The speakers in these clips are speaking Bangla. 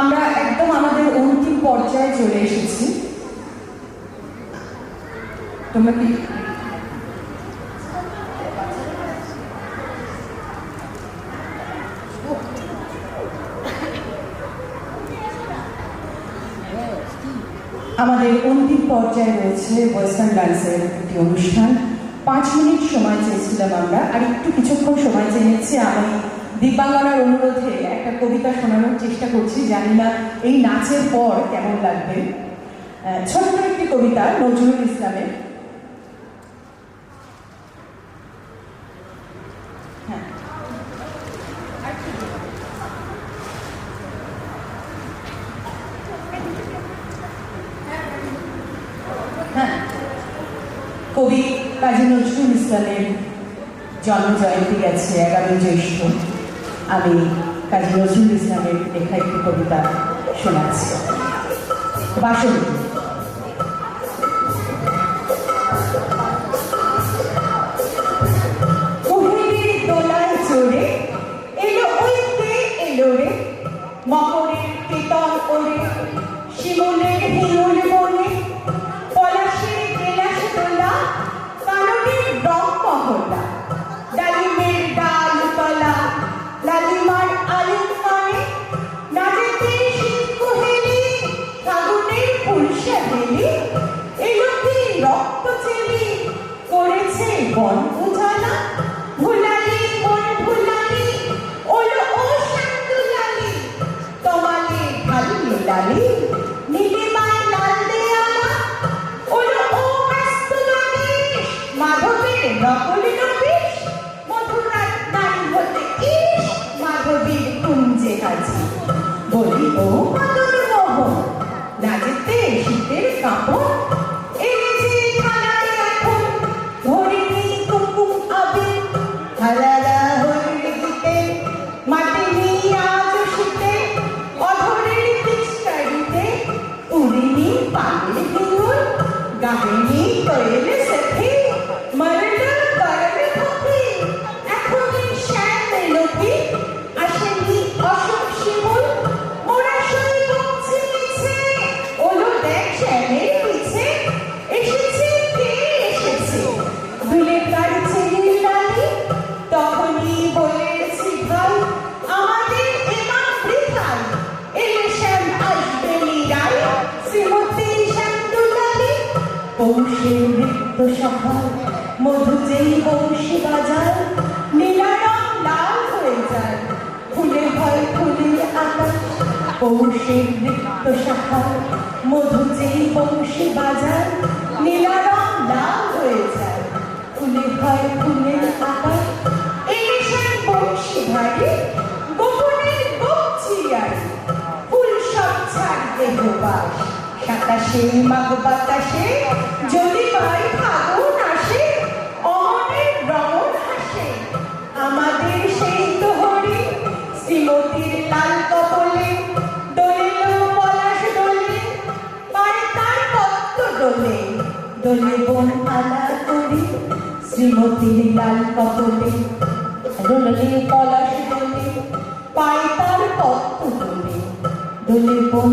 আমরা একদম আমাদের অন্তিম পর্যায়ে চলে এসেছি। তোমরা কি আমাদের অন্তিম পর্যায়ে রয়েছে ওয়েস্টার্ন ডান্সের একটি অনুষ্ঠান। পাঁচ মিনিট সময় চেয়েছিলাম আমরা, আর একটু কিছুক্ষণ সময় চেয়ে নিচ্ছি, আমি দিব্যাঙ্গনার অনুরোধে একটা কবিতা শোনানোর চেষ্টা করছি, জানি না এই নাচের পর কেমন লাগবে। ছোট্ট একটি কবিতা নজরুল ইসলামের। হ্যাঁ। হ্যাঁ। কবি কাজী নজরুল ইসলামের জন্ম জয়ন্তী গেছে এগারোই জ্যৈষ্ঠ। আমি কাজী নজরুল ইসলামের লেখা একটি কবিতা শোনাচ্ছি। বাসন্তী মকরের কীর্তন ওরে শিমুলের কি রক্ত চেলি, করেছে বন উজালা তোমালে ভালি লালি নীলিমায় লাল দেয়ালা। ওলো ও ব্যস্ত নালিশ মাধবের নকল নবিশ কাজী বলি ও মাদন পৌষের নৃত্য সফল মধু যেই বংশী বাজায় নীলারং লাল হয়ে যায়। ফুলে ভয় ফুলের আকাশ পৌষের নৃত্য সফল মধু যেই বংশী বাজায় নীলারং লাল হয়ে যায়। ফুলে ভয় ফুলের আকাশ এই শ্যাম বংশী ভারী গোপনের গোপচিয়ারি ফুল সব ছাড় দেহ বাস। সাতাশে মাঘ বাতাসে, যদি পাই ফাগুন আসে অমনের রমণ হাসে। আমাদের সেই তো হরি শ্রীমতীর লাল কপলে, দোলেল পলাশ দোলে পারে তার পত্ত দোলে দোলে বন আলা করি, শ্রীমতীর লাল কপলে দোলে পলাশ দোলে পায় তার পত্ত দোলে দোলে বন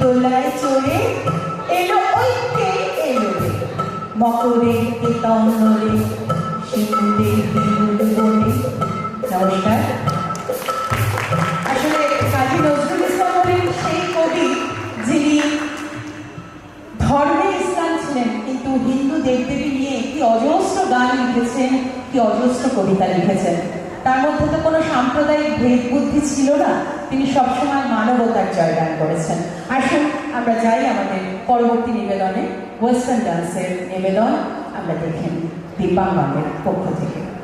তোলায় চড়ে এলো ওই এলো। রে মকরের কীর্তন রে বনে। নমস্কার। আসলে কাজী নজরুল ইসলাম হলেন সেই যিনি ধর্মে ইসলাম ছিলেন, কিন্তু হিন্দু দেবদেবী নিয়ে কি অজস্র গান লিখেছেন, কি অজস্র কবিতা লিখেছেন। তার মধ্যে তো কোনো সাম্প্রদায়িক ভেদ বুদ্ধি ছিল না। তিনি সবসময় মানবতার জয়গান করেছেন। আসুন, আমরা যাই আমাদের পরবর্তী নিবেদনে। ওয়েস্টার্ন ডান্সের নিবেদন আমরা দেখেন দীপাঙ্গের পক্ষ থেকে।